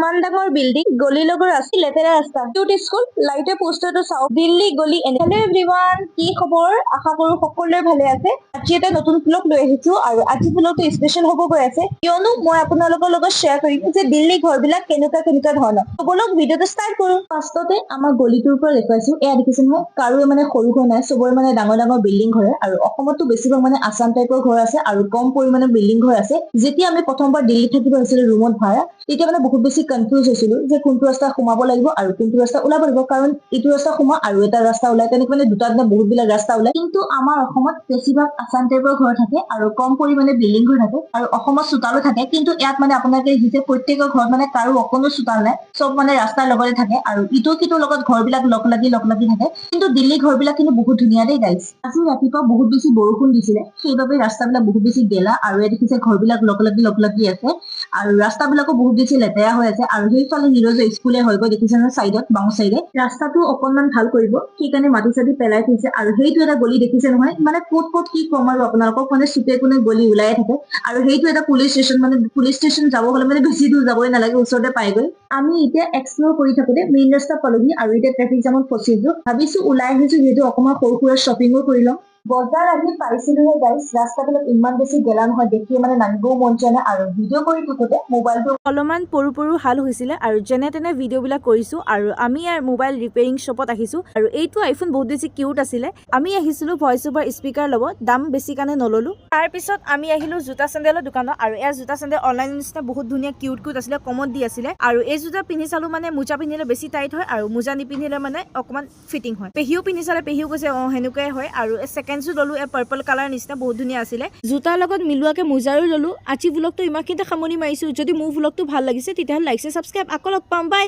ইমান ডাঙৰ বিল্ডিং গলি লগৰ আছে লেতেৰা ৰাস্তা। কিউট স্কুল লাইটৰ পোষ্টাৰটো চাওক। দিল্লী গলি এনে। হেল্ল এভৰিৱান কি খবৰ? আশা কৰো সকলোৰে ভালে আছে। আজি এটা নতুন ব্লগ লৈ আহিছো আৰু আজি ব্লগটো স্পেচিয়েল হ'ব গৈ আছে। কিয়নো মই আপোনালোকৰ লগত শ্বেয়াৰ কৰিম যে দিল্লী ঘৰবিলাক কেনেকুৱা কেনেকুৱা ধৰণৰ। বলক ভিডিঅ'টো ষ্টাৰ্ট কৰো। ফাৰ্ষ্টতে আমাৰ গলিটোৰ পৰা দেখুৱাইছো। এয়া দেখিছে নহয় কাৰোৱে মানে সৰু ঘৰ নাই চবৰে মানে ডাঙৰ ডাঙৰ বিল্ডিং ঘৰে। আৰু অসমতো বেছিভাগ মানে আছাম টাইপৰ ঘৰ আছে আৰু কম পৰিমাণে বিল্ডিং ঘৰ আছে। যেতিয়া আমি প্ৰথমবাৰ দিল্লীত থাকিব আহিছিলো ৰুমত ভাড়া তেতিয়া মানে বহুত বেছি কনফিউজ হৈছিলো যে কোনটো ৰাস্তা সোমাব লাগিব আৰু কোনটো ৰাস্তা ওলাব লাগিব কাৰণ ইটো ৰাস্তা সোমোৱা আৰু এটা ৰাস্তা ওলাই তেনেকে মানে দুটা দুটা বহুত বিলাক ৰাস্তা ওলাই কিন্তু আমাৰ অসমত বেছিভাগ আছাম টাইপৰ ঘৰ থাকে আৰু কম পৰিমাণে বিল্ডিং ঘৰ থাকে আৰু অসমত চোতালো থাকে কিন্তু ইয়াত মানে আপোনালোকে দেখিছে প্ৰত্যেকৰ ঘৰত মানে কাৰো অকণো চোতাল নাই চব মানে ৰাস্তাৰ লগতে থাকে আৰু ইটো সিটোৰ লগত ঘৰবিলাক লগ লাগি লগ লাগি থাকে কিন্তু দিল্লী ঘৰবিলাক কিন্তু বহুত ধুনীয়া দেই গাইছ আজি ৰাতিপুৱা বহুত বেছি বৰষুণ দিছিলে সেইবাবে ৰাস্তাবিলাক বহুত বেছি গেলা আৰু ইয়াত দেখিছে ঘৰবিলাক লগ লাগি লগ লাগি আছে আৰু ৰাস্তাবিলাকো বহুত বেছি লেতেৰা হৈ আছে আৰু সেইফালে নিৰজ স্কুলে হৈ গৈ দেখিছে চাইডত বাওঁ চাইডে ৰাস্তাটো অকনমান ভাল কৰিব সেইকাৰণে মাটি চাটি পেলাই থৈছে আৰু সেইটো এটা গলি দেখিছে নহয় মানে ক'ত ক'ত কি কম আৰু আপোনালোকক মানে চুকে কোনে গলি ওলাই থাকে। আৰু সেইটো এটা পুলিচ ষ্টেচন মানে পুলিচ ষ্টেচন যাব হলে মানে বেছি দূৰ যাবই নালাগে ওচৰতে পাইগৈ আমি এতিয়া এক্সপ্ল'ৰ কৰি থাকোতে মেইন ৰাস্তা পালোহি আৰু এতিয়া ট্ৰেফিক জামত ফচিছো ভাবিছো ওলাই আহিছো যিহেতু অকমান সৰু সুৰা শ্বপিঙো কৰি লম বজাৰ আহি পাইছিলোহে গাইছ ৰাস্তাবিলাক ইমান বেছি গেলা নহয়, দেখিয়ে মানে নামিবও মন যোৱা নাই আৰু ভিডিঅ' কৰি থাকোতে মোবাইলটো অলপমান পৰু পৰু হাল হৈছিলে আৰু যেনে তেনে ভিডিঅ'বিলাক কৰিছোঁ আৰু আমি ইয়াৰ মোবাইল ৰিপেয়াৰিং শ্বপত আহিছোঁ আৰু এইটো আইফোন বহুত বেছি কিউট আছিলে। আমি আহিছিলোঁ ভইচ অভাৰ স্পীকাৰ ল'ব দাম বেছি কাৰণে নল'লোঁ। তাৰপিছত আমি আহিলোঁ জোতা চেণ্ডেলৰ দোকানত আৰু ইয়াৰ জোতা চেণ্ডেল অনলাইন নিচিনা বহুত ধুনীয়া কিউট কিউট আছিলে, কমত দি আছিলে আৰু এই জোতা পিন্ধি চালোঁ মানে মোজা পিন্ধিলে বেছি টাইট হয় আৰু মোজা নিপিন্ধিলে মানে অকণমান ফিটিং হয়। পেহীও পিন্ধি চালে পেহীও কৈছে, অঁ, সেনেকুৱাই হয় আৰু ছেকেণ্ডযোৰ ল'লোঁ এই পাৰ্পল কালাৰ নিচিনা, বহুত ধুনীয়া আছিলে। জোতাৰ লগত মিলোৱাকৈ মোজাৰো ল'লোঁ। আজি ভ্লগটো ইমানখিনিতে সামৰণি মাৰিছোঁ। যদি মোৰ ভ্লগটো ভালো লাগিছে, তেতিয়াহ'লে লাইক ছাবস্ক্ৰাইব আকৌ লগ পাম। বাই